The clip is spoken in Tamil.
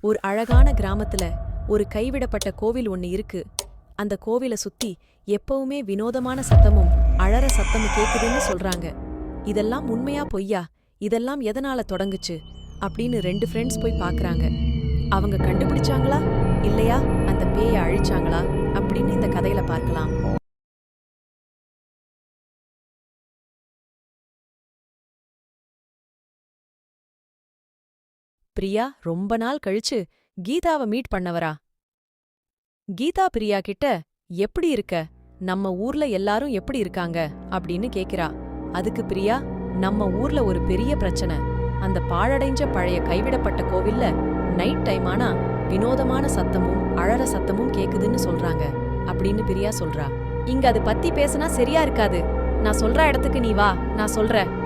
ஒரு அழகான கிராமத்துல ஒரு கைவிடப்பட்ட கோவில் ஒன்னு இருக்கு. அந்த கோவிலை சுத்தி எப்பவுமே வினோதமான சத்தமும் அழற சத்தமும் கேக்குதுன்னு சொல்றாங்க. இதெல்லாம் உண்மையா பொய்யா? இதெல்லாம் எதனால தொடங்குச்சு? அப்படின்னு ரெண்டு ஃப்ரெண்ட்ஸ் போய் பாக்குறாங்க. அவங்க கண்டுபிடிச்சாங்களா? இல்லையா? அந்த பேயை அழிச்சாங்களா? அப்படின்னு இந்த கதையில பார்க்கலாம். பிரியா ரொம்ப நாள் கழிச்சு கீதாவ மீட் பண்ணவரா? கீதா பிரியா கிட்ட எப்படி இருக்க? நம்ம ஊர்ல எல்லாரும் எப்படி இருக்காங்க? அப்படின்னு கேக்குறா. அதுக்கு பிரியா நம்ம ஊர்ல ஒரு பெரிய பிரச்சனை. அந்த பாழடைஞ்ச பழைய கைவிடப்பட்ட கோவில்ல நைட் டைம் ஆனா வினோதமான சத்தமும் அழற சத்தமும் கேக்குதுன்னு சொல்றாங்க அப்படின்னு பிரியா சொல்றா. இங்க அது பத்தி பேசினா சரியா இருக்காது. நான் சொல்ற இடத்துக்கு நீ வா. நான் சொல்றேன்.